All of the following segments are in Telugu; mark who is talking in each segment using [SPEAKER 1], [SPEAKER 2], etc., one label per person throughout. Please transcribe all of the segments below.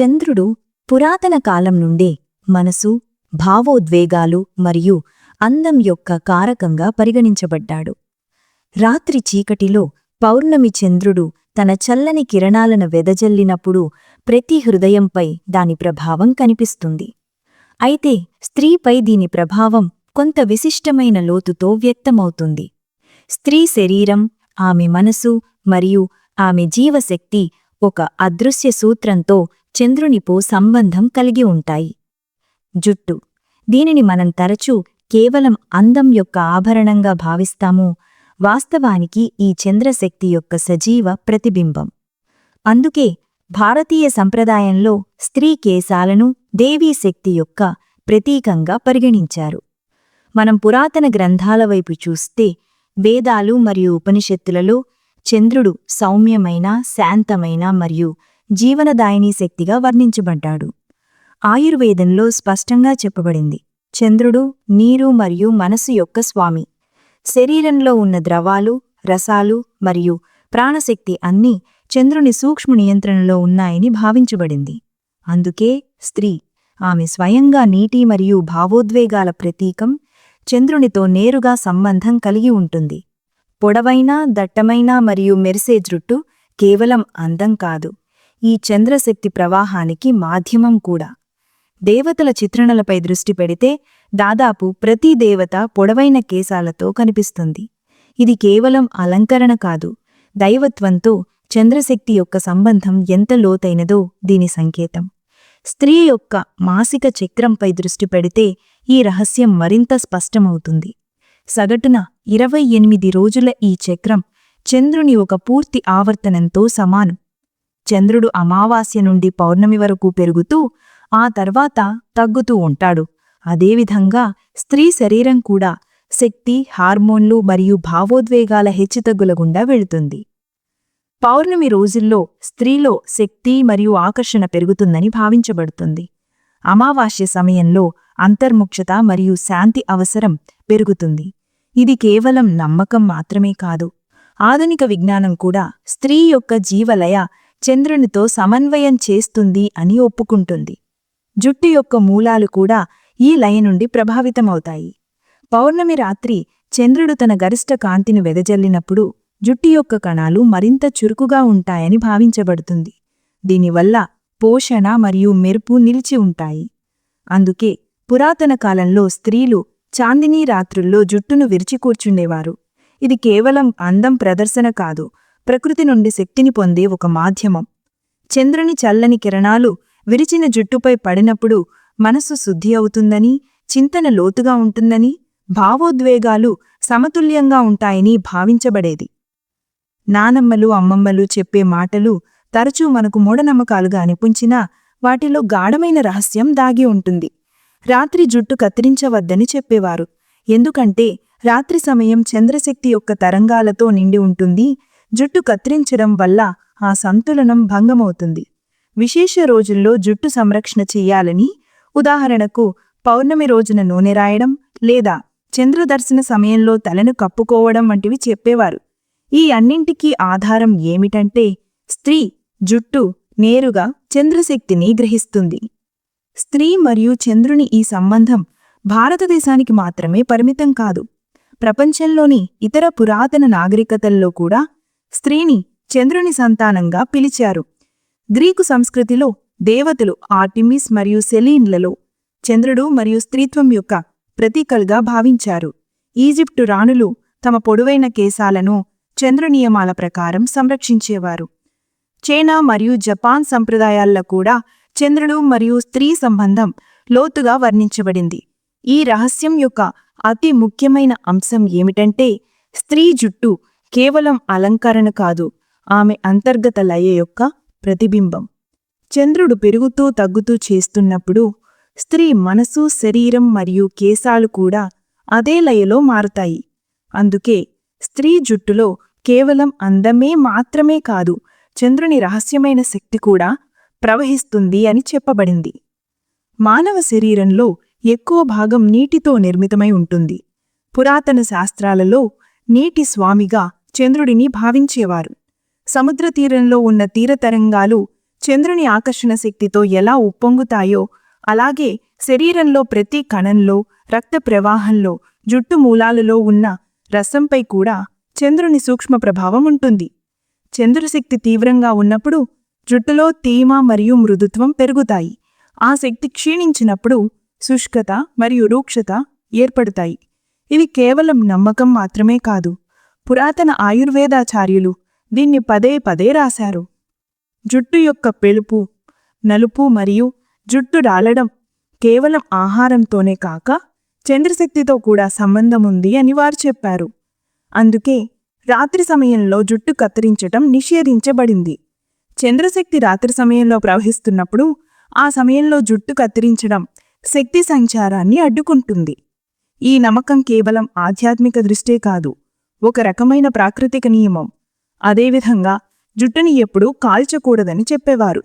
[SPEAKER 1] చంద్రుడు పురాతన కాలం నుండే మనసు భావోద్వేగాలు మరియు అందం యొక్క కారకంగా పరిగణించబడ్డాడు. రాత్రి చీకటిలో పౌర్ణమి చంద్రుడు తన చల్లని కిరణాలను వెదజల్లినప్పుడు ప్రతి హృదయంపై దాని ప్రభావం కనిపిస్తుంది. అయితే స్త్రీపై దీని ప్రభావం కొంత విశిష్టమైన లోతుతో వ్యక్తమవుతుంది. స్త్రీ శరీరం ఆమె మనసు మరియు ఆమె జీవశక్తి ఒక అదృశ్య సూత్రంతో చంద్రునిపో సంబంధం కలిగి ఉంటాయి. జుట్టు. దీనిని మనం తరచూ కేవలం అందం యొక్క ఆభరణంగా భావిస్తాము. వాస్తవానికి ఈ చంద్రశక్తి యొక్క సజీవ ప్రతిబింబం. అందుకే భారతీయ సంప్రదాయంలో స్త్రీ కేశాలను దేవీ శక్తి యొక్క ప్రతీకంగా పరిగణించారు. మనం పురాతన గ్రంథాల వైపు చూస్తే వేదాలు మరియు ఉపనిషత్తులలో చంద్రుడు సౌమ్యమైన శాంతమైన మరియు జీవనదాయిని శక్తిగా వర్ణించబడ్డాడు. ఆయుర్వేదంలో స్పష్టంగా చెప్పబడింది. చంద్రుడు నీరు మరియు మనసు యొక్క స్వామి. శరీరంలో ఉన్న ద్రవాలు రసాలు మరియు ప్రాణశక్తి అన్నీ చంద్రుని సూక్ష్మ నియంత్రణలో ఉన్నాయని భావించబడింది. అందుకే స్త్రీ ఆమె స్వయంగా నీటి మరియు భావోద్వేగాల ప్రతీకం చంద్రునితో నేరుగా సంబంధం కలిగి ఉంటుంది. పొడవైన దట్టమైన మరియు మెరిసే జుట్టు కేవలం అందం కాదు. ఈ చంద్రశక్తి ప్రవాహానికి మాధ్యమం కూడా. దేవతల చిత్రణలపై దృష్టి పెడితే దాదాపు ప్రతి దేవత పొడవైన కేశాలతో కనిపిస్తుంది. ఇది కేవలం అలంకరణ కాదు దైవత్వంతో చంద్రశక్తి యొక్క సంబంధం ఎంత లోతైనదో దీని సంకేతం. స్త్రీ యొక్క మాసిక చక్రంపై దృష్టి పెడితే ఈ రహస్యం మరింత స్పష్టమవుతుంది. సగటున ఇరవై ఎనిమిది రోజుల ఈ చక్రం చంద్రుని ఒక పూర్తి ఆవర్తనంతో సమానం. చంద్రుడు అమావాస్య నుండి పౌర్ణమి వరకు పెరుగుతూ ఆ తర్వాత తగ్గుతూ ఉంటాడు. అదేవిధంగా స్త్రీ శరీరం కూడా శక్తి హార్మోన్లు మరియు భావోద్వేగాల హెచ్చుతగ్గుల గుండా వెళుతుంది. పౌర్ణమి రోజుల్లో స్త్రీలో శక్తి మరియు ఆకర్షణ పెరుగుతుందని భావించబడుతుంది. అమావాస్య సమయంలో అంతర్ముక్షత మరియు శాంతి అవసరం పెరుగుతుంది. ఇది కేవలం నమ్మకం మాత్రమే కాదు. ఆధునిక విజ్ఞానం కూడా స్త్రీ యొక్క జీవలయ చంద్రునితో సమన్వయం చేస్తుంది అని ఒప్పుకుంటుంది. జుట్టు యొక్క మూలాలు కూడా ఈ లయ నుండి ప్రభావితమవుతాయి. పౌర్ణమి రాత్రి చంద్రుడు తన గరిష్ట కాంతిని వెదజల్లినప్పుడు జుట్టు యొక్క కణాలు మరింత చురుకుగా ఉంటాయని భావించబడుతుంది. దీనివల్ల పోషణ మరియు మెరుపు నిలిచి ఉంటాయి. అందుకే పురాతన కాలంలో స్త్రీలు చాందినీ రాత్రుల్లో జుట్టును విరిచి కూర్చుండేవారు. ఇది కేవలం అందం ప్రదర్శన కాదు ప్రకృతి నుండి శక్తిని పొందే ఒక మాధ్యమం. చంద్రుని చల్లని కిరణాలు విరిచిన జుట్టుపై పడినప్పుడు మనస్సు శుద్ధి అవుతుందని చింతన లోతుగా ఉంటుందని భావోద్వేగాలు సమతుల్యంగా ఉంటాయని భావించబడేది. నానమ్మలు అమ్మమ్మలు చెప్పే మాటలు తరచూ మనకు మూఢనమ్మకాలుగా అనిపించినా వాటిలో గాఢమైన రహస్యం దాగి ఉంటుంది. రాత్రి జుట్టు కత్తిరించవద్దని చెప్పేవారు. ఎందుకంటే రాత్రి సమయం చంద్రశక్తి యొక్క తరంగాలతో నిండి ఉంటుంది జుట్టు కత్తిరించడం వల్ల ఆ సంతులనం భంగమవుతుంది. విశేష రోజుల్లో జుట్టు సంరక్షణ చెయ్యాలని ఉదాహరణకు పౌర్ణమి రోజున నూనె రాయడం లేదా చంద్రదర్శన సమయంలో తలను కప్పుకోవడం వంటివి చెప్పేవారు. ఈ అన్నింటికీ ఆధారం ఏమిటంటే స్త్రీ జుట్టు నేరుగా చంద్రశక్తిని గ్రహిస్తుంది. స్త్రీ మరియు చంద్రుని ఈ సంబంధం భారతదేశానికి మాత్రమే పరిమితం కాదు. ప్రపంచంలోని ఇతర పురాతన నాగరికతల్లో కూడా స్త్రీని చంద్రుని సంతానంగా పిలిచారు. గ్రీకు సంస్కృతిలో దేవతలు ఆర్టిమిస్ మరియు సెలీన్లలో చంద్రుడు మరియు స్త్రీత్వం యొక్క ప్రతీకలుగా భావించారు. ఈజిప్టు రాణులు తమ పొడవైన కేశాలను చంద్రనియమాల ప్రకారం సంరక్షించేవారు. చైనా మరియు జపాన్ సంప్రదాయాల్లో కూడా చంద్రుడు మరియు స్త్రీ సంబంధం లోతుగా వర్ణించబడింది. ఈ రహస్యం యొక్క అతి ముఖ్యమైన అంశం ఏమిటంటే స్త్రీ జుట్టు కేవలం అలంకరణ కాదు ఆమె అంతర్గత లయ యొక్క ప్రతిబింబం. చంద్రుడు పెరుగుతూ తగ్గుతూ చేస్తున్నప్పుడు స్త్రీ మనసు శరీరం మరియు కేశాలు కూడా అదే లయలో మారుతాయి. అందుకే స్త్రీ జుట్టులో కేవలం అందమే మాత్రమే కాదు చంద్రుని రహస్యమైన శక్తి కూడా ప్రవహిస్తుంది అని చెప్పబడింది. మానవ శరీరంలో ఎక్కువ భాగం నీటితో నిర్మితమై ఉంటుంది. పురాతన శాస్త్రాలలో నీటి స్వామిగా చంద్రుడిని భావించేవారు. సముద్ర తీరంలో ఉన్న తీరతరంగాలు
[SPEAKER 2] చంద్రుని ఆకర్షణ శక్తితో ఎలా ఉప్పొంగుతాయో అలాగే శరీరంలో ప్రతి కణంలో రక్త ప్రవాహంలో జుట్టు మూలాలలో ఉన్న రసంపై కూడా చంద్రుని సూక్ష్మ ప్రభావం ఉంటుంది. చంద్రశక్తి తీవ్రంగా ఉన్నప్పుడు జుట్టులో తేమ మరియు మృదుత్వం పెరుగుతాయి. ఆ శక్తి క్షీణించినప్పుడు శుష్కత మరియు రూక్షత ఏర్పడతాయి. ఇది కేవలం నమ్మకం మాత్రమే కాదు. పురాతన ఆయుర్వేదాచార్యులు దీన్ని పదే పదే రాశారు. జుట్టు యొక్క పెలుపు నలుపు మరియు జుట్టు రాలడం కేవలం ఆహారంతోనే కాక చంద్రశక్తితో కూడా సంబంధం ఉంది అని వారు చెప్పారు. అందుకే రాత్రి సమయంలో జుట్టు కత్తిరించటం నిషేధించబడింది. చంద్రశక్తి రాత్రి సమయంలో ప్రవహిస్తున్నప్పుడు ఆ సమయంలో జుట్టు కత్తిరించడం శక్తి సంచారాన్ని అడ్డుకుంటుంది. ఈ నమ్మకం కేవలం ఆధ్యాత్మిక దృష్టే కాదు ఒక రకమైన ప్రాకృతిక నియమం. అదేవిధంగా జుట్టుని ఎప్పుడూ కాల్చకూడదని చెప్పేవారు.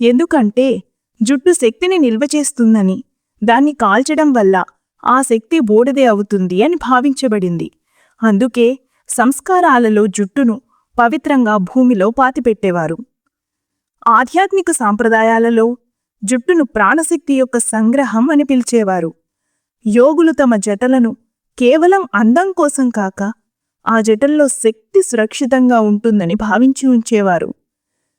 [SPEAKER 2] ఎందుకంటే జుట్టు శక్తిని నిల్వ చేస్తుందని దాన్ని కాల్చడం వల్ల ఆ శక్తి బూడిదే అవుతుంది అని భావించబడింది. అందుకే సంస్కారాలలో జుట్టును పవిత్రంగా భూమిలో పాతిపెట్టేవారు. ఆధ్యాత్మిక సాంప్రదాయాలలో జుట్టును ప్రాణశక్తి యొక్క సంగ్రహం అని పిలిచేవారు. యోగులు తమ జటలను కేవలం అందం కోసం కాక ఆ జటల్లో శక్తి సురక్షితంగా ఉంటుందని భావించి ఉంచేవారు.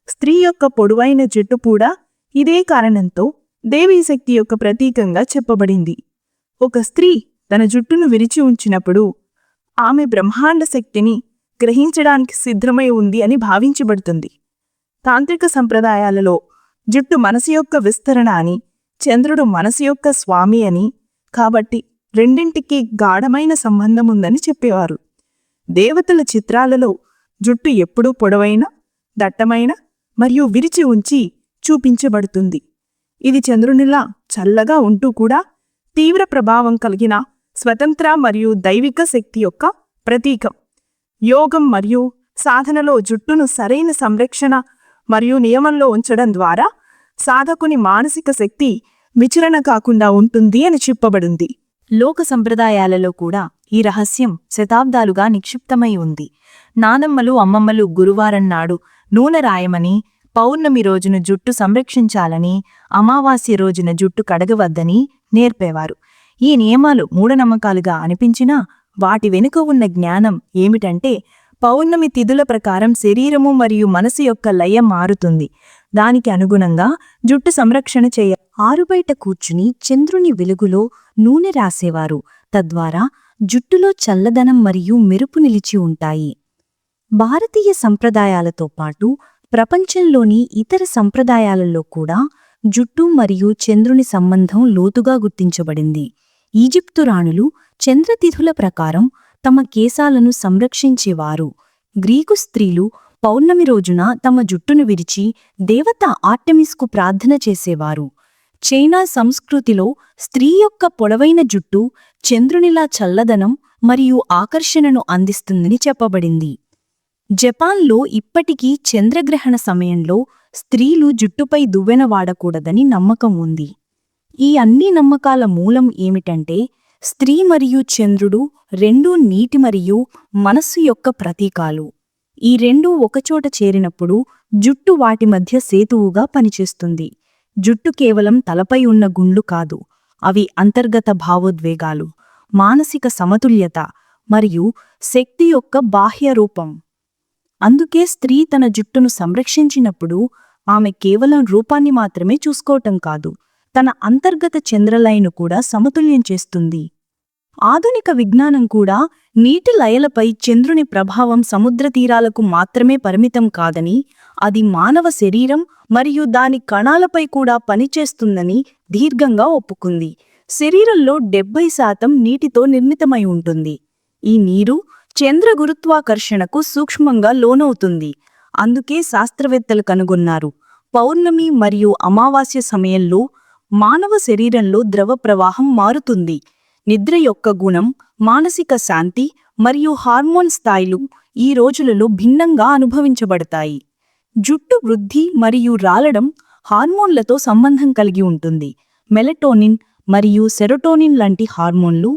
[SPEAKER 2] స్త్రీ యొక్క పొడవైన జట్టు కూడా ఇదే కారణంతో దేవీ శక్తి యొక్క ప్రతీకంగా చెప్పబడింది. ఒక స్త్రీ తన జుట్టును విరిచి ఉంచినప్పుడు ఆమె బ్రహ్మాండ శక్తిని గ్రహించడానికి సిద్ధమై ఉంది అని భావించబడుతుంది. తాంత్రిక సంప్రదాయాలలో జుట్టు మనసు యొక్క విస్తరణ అని చంద్రుడు మనసు యొక్క స్వామి అని కాబట్టి రెండింటికి గాఢమైన సంబంధం ఉందని చెప్పేవారు. దేవతల చిత్రాలలో జుట్టు ఎప్పుడూ పొడవైన దట్టమైన మరియు విరిచి ఉంచి చూపించబడుతుంది. ఇది చంద్రునిలా చల్లగా ఉంటూ కూడా తీవ్ర ప్రభావం కలిగిన స్వతంత్ర మరియు దైవిక శక్తి యొక్క ప్రతీకం. యోగం మరియు సాధనలో జుట్టును సరైన సంరక్షణ మరియు నియమంలో ఉంచడం ద్వారా సాధకుని మానసిక శక్తి విచలన కాకుండా ఉంటుంది అని చెప్పబడింది.
[SPEAKER 1] లోక సంప్రదాయాలలో కూడా ఈ రహస్యం శతాబ్దాలుగా నిక్షిప్తమై ఉంది. నానమ్మలు అమ్మమ్మలు గురువారం నాడు నూనె రాయమని పౌర్ణమి రోజున జుట్టు సంరక్షించాలని అమావాస్య రోజున జుట్టు కడగవద్దని నేర్పేవారు. ఈ నియమాలు మూఢనమ్మకాలుగా అనిపించినా వాటి వెనుక ఉన్న జ్ఞానం ఏమిటంటే పౌర్ణమి తిథుల ప్రకారం శరీరము మరియు మనసు యొక్క లయ మారుతుంది. దానికి అనుగుణంగా జుట్టు సంరక్షణ చేయ ఆరుబయట కూర్చుని చంద్రుని వెలుగులో నూనె రాసేవారు. తద్వారా జుట్టులో చల్లదనం మరియు మెరుపు నిలిచి ఉంటాయి. భారతీయ సంప్రదాయాలతో పాటు ప్రపంచంలోని ఇతర సంప్రదాయాలలో కూడా జుట్టు మరియు చంద్రుని సంబంధం లోతుగా గుర్తించబడింది. ఈజిప్తు రాణులు చంద్రతిథుల ప్రకారం తమ కేశాలను సంరక్షించేవారు. గ్రీకు స్త్రీలు పౌర్ణమి రోజున తమ జుట్టును విరిచి దేవత ఆర్టెమిస్కు ప్రార్థన చేసేవారు. చైనా సంస్కృతిలో స్త్రీ యొక్క పొడవైన జుట్టు చంద్రునిలా చల్లదనం మరియు ఆకర్షణను అందిస్తుందని చెప్పబడింది. జపాన్లో ఇప్పటికీ చంద్రగ్రహణ సమయంలో స్త్రీలు జుట్టుపై దువ్వెన వాడకూడదని నమ్మకం ఉంది. ఈ అన్ని నమ్మకాల మూలం ఏమిటంటే స్త్రీ మరియు చంద్రుడు రెండూ నీటి మరియు మనస్సు యొక్క ప్రతీకాలు. ఈ రెండూ ఒకచోట చేరినప్పుడు జుట్టు వాటి మధ్య సేతువుగా పనిచేస్తుంది. జుట్టు కేవలం తలపై ఉన్న గుండ్లు కాదు అవి అంతర్గత భావోద్వేగాలు మానసిక సమతుల్యత మరియు శక్తి యొక్క బాహ్య రూపం. అందుకే స్త్రీ తన జుట్టును సంరక్షించినప్పుడు ఆమె కేవలం రూపాన్ని మాత్రమే చూసుకోవటం కాదు తన అంతర్గత చంద్రలయను కూడా సమతుల్యం చేస్తుంది. ఆధునిక విజ్ఞానం కూడా నీటి లయలపై చంద్రుని ప్రభావం సముద్ర తీరాలకు మాత్రమే పరిమితం కాదని అది మానవ శరీరం మరియు దాని కణాలపై కూడా పనిచేస్తుందని దీర్ఘంగా ఒప్పుకుంది. శరీరంలో డెబ్బై శాతం నీటితో నిర్మితమై ఉంటుంది. ఈ నీరు చంద్ర గురుత్వాకర్షణకు సూక్ష్మంగా లోనవుతుంది. అందుకే శాస్త్రవేత్తలు కనుగొన్నారు. పౌర్ణమి మరియు అమావాస్య సమయంలో మానవ శరీరంలో ద్రవ ప్రవాహం మారుతుంది. నిద్ర యొక్క గుణం మానసిక శాంతి మరియు హార్మోన్ స్థాయిలు ఈ రోజులలో భిన్నంగా అనుభవించబడతాయి. జుట్టు వృద్ధి మరియు రాలడం హార్మోన్లతో సంబంధం కలిగి ఉంటుంది. మెలటోనిన్ మరియు సెరోటోనిన్ లాంటి హార్మోన్లు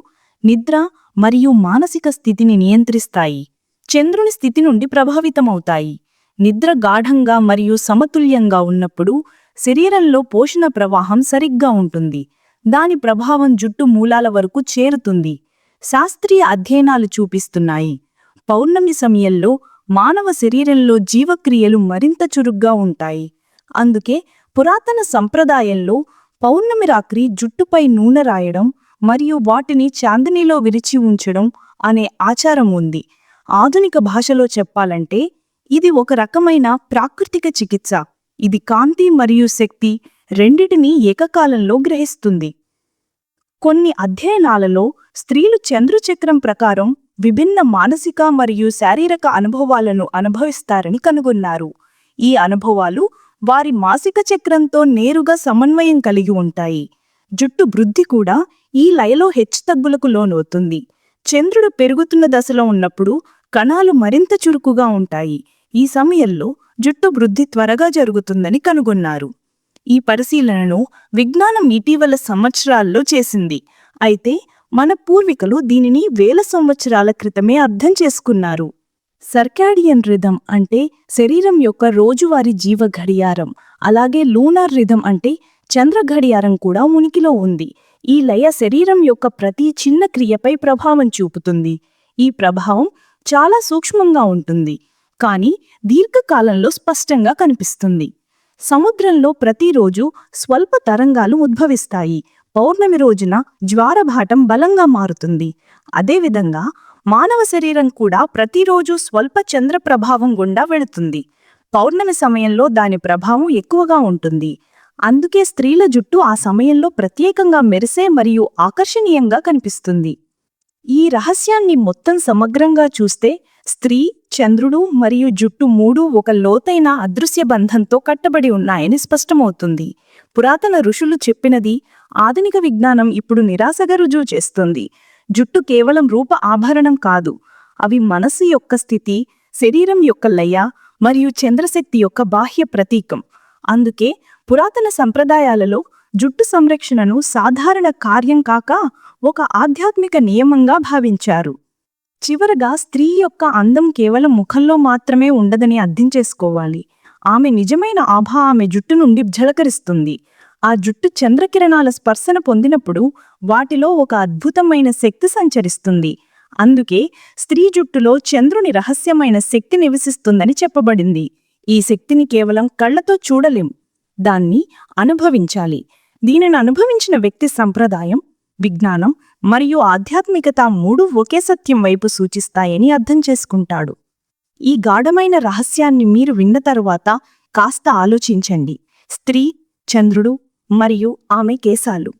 [SPEAKER 1] నిద్ర మరియు మానసిక స్థితిని నియంత్రిస్తాయి. చంద్రుని స్థితి నుండి ప్రభావితమవుతాయి.
[SPEAKER 2] నిద్ర గాఢంగా మరియు సమతుల్యంగా ఉన్నప్పుడు శరీరంలో పోషణ ప్రవాహం సరిగ్గా ఉంటుంది. దాని ప్రభావం జుట్టు మూలాల వరకు చేరుతుంది. శాస్త్రీయ అధ్యయనాలు చూపిస్తున్నాయి. పౌర్ణమి సమయంలో మానవ శరీరంలో జీవక్రియలు మరింత చురుగ్గా ఉంటాయి. అందుకే పురాతన సంప్రదాయంలో పౌర్ణమి రాత్రి జుట్టుపై నూనె రాయడం మరియు వాటిని చాందనీలో విరిచి ఉంచడం అనే ఆచారం ఉంది. ఆధునిక భాషలో చెప్పాలంటే ఇది ఒక రకమైన ప్రాకృతిక చికిత్స. ఇది కాంతి మరియు శక్తి రెండిటినీ ఏకకాలంలో గ్రహిస్తుంది. కొన్ని అధ్యయనాలలో స్త్రీలు చంద్రుచక్రం ప్రకారం విభిన్న మానసిక మరియు శారీరక అనుభవాలను అనుభవిస్తారని కనుగొన్నారు. ఈ అనుభవాలు వారి మాసిక చక్రంతో నేరుగా సమన్వయం కలిగి ఉంటాయి. జుట్టు వృద్ధి కూడా ఈ లయలో హెచ్చుతగ్గులకు లోనవుతుంది. చంద్రుడు పెరుగుతున్న దశలో ఉన్నప్పుడు కణాలు మరింత చురుకుగా ఉంటాయి. ఈ సమయంలో జుట్టు వృద్ధి త్వరగా జరుగుతుందని కనుగొన్నారు. ఈ పరిశీలనను విజ్ఞానం ఇటీవల సంవత్సరాల్లో చేసింది. అయితే మన పూర్వీకులు దీనిని వేల సంవత్సరాల క్రితమే అర్థం చేసుకున్నారు. సర్కాడియన్ రిథం అంటే శరీరం యొక్క రోజువారీ జీవ గడియారం. అలాగే లూనార్ రిథం అంటే చంద్ర గడియారం కూడా ఉనికిలో ఉంది. ఈ లయ శరీరం యొక్క ప్రతి చిన్న క్రియపై ప్రభావం చూపుతుంది. ఈ ప్రభావం చాలా సూక్ష్మంగా ఉంటుంది. కానీ దీర్ఘకాలంలో స్పష్టంగా కనిపిస్తుంది. సముద్రంలో ప్రతిరోజు స్వల్ప తరంగాలు ఉద్భవిస్తాయి. పౌర్ణమి రోజున జ్వారభాటం బలంగా మారుతుంది. అదేవిధంగా మానవ శరీరం కూడా ప్రతిరోజు స్వల్ప చంద్ర ప్రభావం గుండా వెళుతుంది. పౌర్ణమి సమయంలో దాని ప్రభావం ఎక్కువగా ఉంటుంది. అందుకే స్త్రీల జుట్టు ఆ సమయంలో ప్రత్యేకంగా మెరిసే మరియు ఆకర్షణీయంగా కనిపిస్తుంది. ఈ రహస్యాన్ని మొత్తం సమగ్రంగా చూస్తే స్త్రీ చంద్రుడు మరియు జుట్టు మూడు ఒక లోతైన అదృశ్య బంధంతో కట్టబడి ఉన్నాయని స్పష్టమవుతుంది. పురాతన ఋషులు చెప్పినది ఆధునిక విజ్ఞానం ఇప్పుడు నిరాశగా రుజువు చేస్తుంది. జుట్టు కేవలం రూప ఆభరణం కాదు అవి మనస్సు యొక్క స్థితి శరీరం యొక్క లయ మరియు చంద్రశక్తి యొక్క బాహ్య ప్రతీకం. అందుకే పురాతన సంప్రదాయాలలో జుట్టు సంరక్షణను సాధారణ కార్యం కాక ఒక ఆధ్యాత్మిక నియమంగా భావించారు. చివరగా స్త్రీ యొక్క అందం కేవలం ముఖంలో మాత్రమే ఉండదని అర్థం చేసుకోవాలి. ఆమె నిజమైన ఆభ ఆమె జుట్టు నుండి ఝలకరిస్తుంది. ఆ జుట్టు చంద్రకిరణాల స్పర్శన పొందినప్పుడు వాటిలో ఒక అద్భుతమైన శక్తి సంచరిస్తుంది. అందుకే స్త్రీ జుట్టులో చంద్రుని రహస్యమైన శక్తి నివసిస్తుందని చెప్పబడింది. ఈ శక్తిని కేవలం కళ్ళతో చూడలేం. దాన్ని అనుభవించాలి. దీనిని అనుభవించిన వ్యక్తి సంప్రదాయం విజ్ఞానం మరియు ఆధ్యాత్మికత మూడు ఒకే సత్యం వైపు సూచిస్తాయని అర్థం చేసుకుంటాడు. ఈ గాఢమైన రహస్యాన్ని మీరు విన్న తరువాత కాస్త ఆలోచించండి. స్త్రీ చంద్రుడు మరియు ఆమె కేశాలు.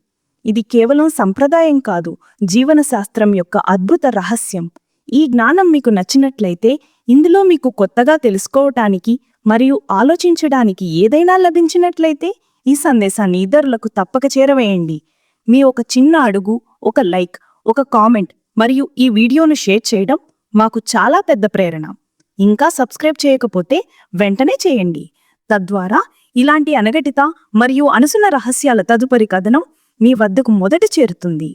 [SPEAKER 2] ఇది కేవలం సంప్రదాయం కాదు జీవనశాస్త్రం యొక్క అద్భుత రహస్యం. ఈ జ్ఞానం మీకు నచ్చినట్లయితే ఇందులో మీకు కొత్తగా తెలుసుకోవటానికి మరియు ఆలోచించడానికి ఏదైనా లభించినట్లయితే ఈ సందేశాన్ని ఇతరులకు తప్పక చేరవేయండి. మీ ఒక చిన్న అడుగు ఒక లైక్ ఒక కామెంట్ మరియు ఈ వీడియోను షేర్ చేయడం మాకు చాలా పెద్ద ప్రేరణ. ఇంకా సబ్స్క్రైబ్ చేయకపోతే వెంటనే చేయండి. తద్వారా ఇలాంటి అనగటిత మరియు అనుసున రహస్యాల తదుపరి కథనం మీ వద్దకు మొదట చేరుతుంది.